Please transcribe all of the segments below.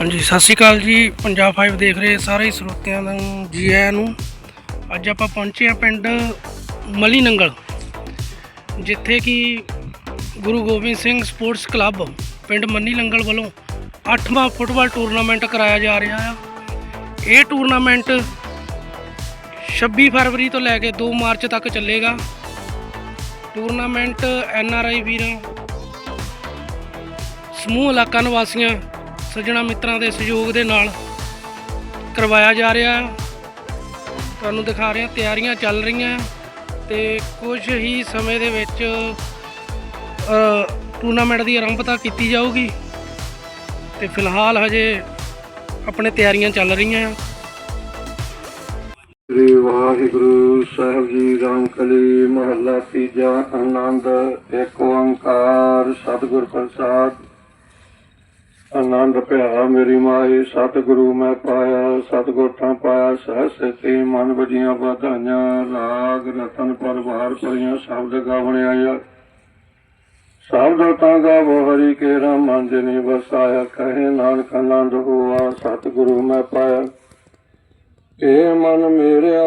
ਹਾਂਜੀ, ਸਤਿ ਸ਼੍ਰੀ ਅਕਾਲ ਜੀ। ਪੰਜਾਬ 5 ਦੇਖ ਰਹੇ ਸਾਰੇ ਸਰੋਤਿਆਂ ਨੂੰ ਜੀ ਆਇਆਂ ਨੂੰ। ਅੱਜ ਆਪਾਂ ਪਹੁੰਚੇ ਆ ਪਿੰਡ ਮਲੀ ਨੰਗਲ, ਜਿੱਥੇ ਕਿ ਗੁਰੂ ਗੋਬਿੰਦ ਸਿੰਘ ਸਪੋਰਟਸ ਕਲੱਬ, ਪਿੰਡ ਮੰਨੀ ਨੰਗਲ ਵੱਲੋਂ 8ਵਾਂ ਫੁੱਟਬਾਲ ਟੂਰਨਾਮੈਂਟ ਕਰਾਇਆ ਜਾ ਰਿਹਾ ਆ। ਇਹ ਟੂਰਨਾਮੈਂਟ 26 ਫਰਵਰੀ ਤੋਂ ਲੈ ਕੇ 2 ਮਾਰਚ ਤੱਕ ਚੱਲੇਗਾ। ਟੂਰਨਾਮੈਂਟ ਐਨ ਆਰ ਆਈ ਵੀਰਾਂ, ਸਮੂਹ ਇਲਾਕਾ ਨਿਵਾਸੀਆਂ ਸੱਜਣਾ ਮਿੱਤਰਾਂ ਦੇ ਸਹਿਯੋਗ ਦੇ ਨਾਲ ਕਰਵਾਇਆ ਜਾ ਰਿਹਾ ਹੈ। ਤੁਹਾਨੂੰ ਦਿਖਾ ਰਿਹਾ, ਤਿਆਰੀਆਂ ਚੱਲ ਰਹੀਆਂ ਤੇ ਕੁਝ ਹੀ ਸਮੇਂ ਦੇ ਵਿੱਚ ਟੂਰਨਾਮੈਂਟ ਦੀ ਆਰੰਭਤਾ ਕੀਤੀ ਜਾਊਗੀ ਤੇ ਫਿਲਹਾਲ ਹਜੇ ਆਪਣੇ ਤਿਆਰੀਆਂ ਚੱਲ ਰਹੀਆਂ ਆ ਸ੍ਰੀ ਵਾਹਿਗੁਰੂ ਸਾਹਿਬ ਜੀ ਰਾਮ ਕਲੀ ਮਹੱਲਾ ਤੀਜਾ ਆਨੰਦ, ਇੱਕ ਓੰਕਾਰ, ਸਤਿਗੁਰ ਪ੍ਰਸਾਦ। ਆਨੰਦ ਭਿਆ ਮੇਰੀ ਮਾਈ, ਸਤਿਗੁਰੂ ਮੈਂ ਪਾਇਆ ਸਤਿਗੁਰ ਤਾਂ ਪਾਇਆ ਸਹਸ ਤੇ ਮਨ ਵਜੀਆਂ ਵਧਾਈਆਂ, ਰਾਗ ਰਤਨ ਪਰਵਾਰ ਭਰੀਆਂ, ਸ਼ਬਦ ਗਾਵਣ ਆਇਆ। ਸ਼ਬਦ ਤਾਂ ਗਾਵੋ, ਹਰੀ ਕੇ ਰਾਮ ਮਨ ਜਿਨੀ ਵਸਾਇਆ, ਕਹੇ ਨਾਨਕ ਆਨੰਦ ਹੋਆ, ਸਤਿਗੁਰੂ ਮੈਂ ਪਾਇਆ। ਏ ਮਨ ਮੇਰਿਆ,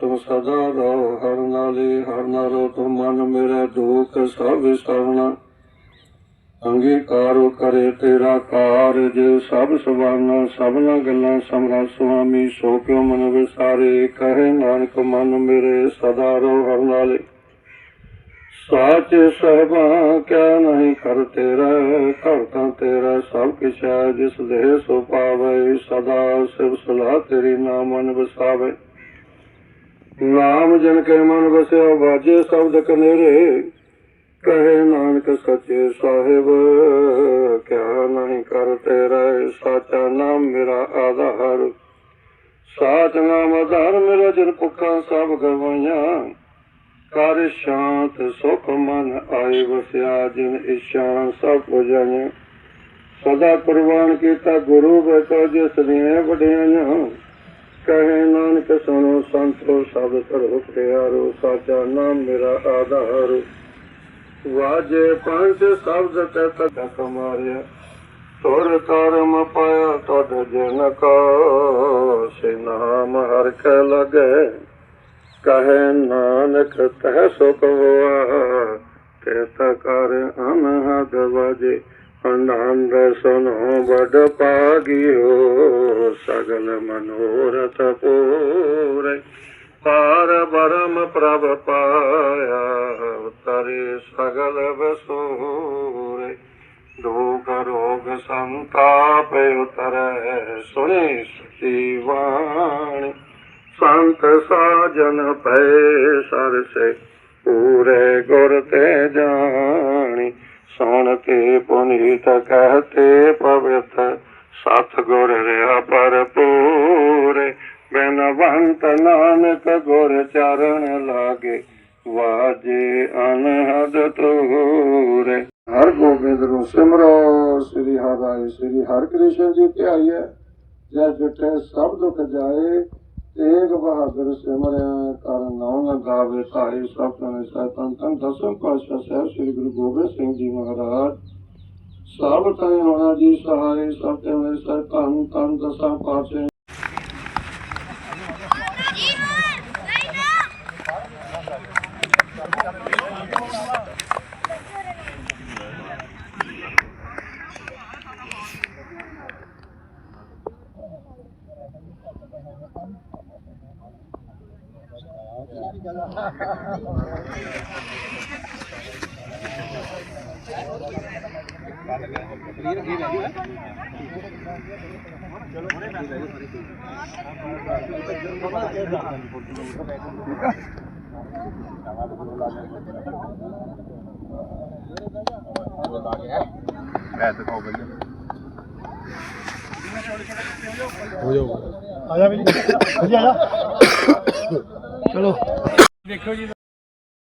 ਤੂੰ ਸਦਾ ਰਹੋ, ਹਰ ਨਾਲੇ, ਹਰ ਨਾਲੋ ਤੂੰ ਮਨ ਮੇਰਾ, ਦੁਖ ਸਭ ਵਿਸਰਨਾ ਅੰਗੀਕਾਰੋ ਕਰੇ ਤੇਰਾ ਕਾਰਜ ਸਭ ਸਵਾਨਾ ਸਭਨਾ ਗੱਲਾਂ ਸਮਰਾ ਸੁਆਮੀ, ਸੋ ਕਿਉ ਮਨ ਵਿਸਾਰੇ? ਕਹੇ ਨਾਨਕ, ਮਨ ਮੇਰੇ ਸਦਾ ਰਹੁ ਹਰ ਨਾਲੇ। ਸਾਚ ਸਹਿਬਾ, ਕਿਆ ਨਹੀਂ ਕਰ ਤੇਰਾ? ਘਰ ਤਾਂ ਤੇਰਾ ਸਭ ਕਿਛ ਹੈ, ਜਿਸ ਦੇਹ ਸੋ ਪਾਵੇ, ਸਦਾ ਸਿਵ ਸਲਾਹ ਤੇਰੀ ਨਾਮ ਮਨ ਵਸਾਵੇ। ਨਾਮ ਜਨ ਕੇ ਮਨ ਵਸਿਆ, ਵਾਜੇ ਸ਼ਬਦ ਕਨੇਰੇ। ਕਹੇ ਨਾਨਕ ਸੱਚੇ ਸਾਹਿਬ, ਕਿਆ ਨਹੀਂ ਕਰ ਤੇਰਾ ਸਾਚਾ ਨਾਮ ਮੇਰਾ ਆਧਾਰ। ਸਾਚ ਨਾਮ ਆਧਾਰ ਮੇਰਾ ਜਨ ਭੁੱਖਾਂ ਸਭ ਗਵਾਈਆਂ। ਕਰ ਸ਼ਾਂਤ ਸੁਖ ਮਨ ਆਏ ਵਸਿਆ, ਜਿਨ ਇਸ਼ਾਨ ਸਭ ਪੁਜਾਈਆਂ। ਸਦਾ ਕੁਰਬਾਨ ਕੀਤਾ ਗੁਰੂ ਬਚੋ ਜਿਸ ਦੀਆਂ ਵਡਿਆਈਆਂ। ਕਹੇ ਨਾਨਕ ਸੁਣੋ ਸੰਤੋ, ਸਭ ਸਰਬ ਪਿਆਰੋ, ਸਾਚਾ ਨਾਮ ਮੇਰਾ ਆਧਾਰ। ਵਾਜੇ ਪੰਜ ਸ਼ਬਦ ਤੇ ਤਕ ਮਾਰਿਆ। ਤੁਰ ਕਰਮ ਪਾਇਆ ਤਦ ਜਨ ਕੋ। ਸੇ ਨਾਮ ਹਰ ਕੈ ਲਗੇ। ਕਹੇ ਨਾਨਕ ਤਹ ਸੁਖ ਹੋਆ। ਕਿਤ ਕਰ ਅਨਹਦ ਵਜੇ। ਆਨੰਦ ਸੁਨੋ ਬੜ ਪਾਗਿਓ ਸਗਲ ਮਨੋਰਥ ਪੂਰੇ। ਪਾਰ ਬਰਮ ਪ੍ਰਭ ਪਾਇਆ। ਸਗਲ ਵਸੂਰੇ ਦੁਖ ਰੋਗ ਸੰਤਾਪ ਉਤਰੈ, ਸੁਣੀ ਸਤੀ ਬਾਣੀ। ਸੰਤ ਸਾਜਨ ਪਏ ਸਰਸੇ, ਪੂਰੇ ਗੁਰ ਤੇ ਜਾਣੀ। ਸੁਣ ਕੇ ਪੁਨੀਤ ਕਹਤੇ ਪਵਿੱਤ ਸਤ ਗੁਰ ਰਿਆ ਭਰਪੂਰੇ। ਬੇਨਵੰਤ ਨਾਨਕ ਗੁਰ ਚਰਨ ਲਾਗੇ ਵਾਜੇ ਅਨਹਦ ਤੂਰੇ ਹਰ ਗੋਬਿੰਦ ਨੂੰ ਸਿਮਰੋ, ਸ੍ਰੀ ਹਰਿ ਸ੍ਰੀ ਹਰਿ ਕ੍ਰਿਸ਼ਨ ਜੀ ਧਿਆਈਐ। ਜੈ ਜੁਟੇ ਸਭ ਦੁਖ ਜਾਏ, ਤੇਗ ਬਹਾਦਰ ਸਿਮਰਿਆ, ਕਰ ਨਾਮ ਗਾਵੇ ਧਾਰੀ ਸਭ ਤਨ ਸਤਨ। ਤਨ ਦਸਮ ਪਾਤਸ਼ਾਹ ਸਾਹਿਬ ਸ੍ਰੀ ਗੁਰੂ ਗੋਬਿੰਦ ਸਿੰਘ ਜੀ ਮਹਾਰਾਜ। ਸਭ ਤਨ ਹੋਣਾ ਜੀ ਸਹਾਰੇ ਸਭ ਤੇ ਹੋਏ ਤਨ ਦਸਾਂ ਪਾਤਸ਼ਾਹ चलो ਚਲੋ।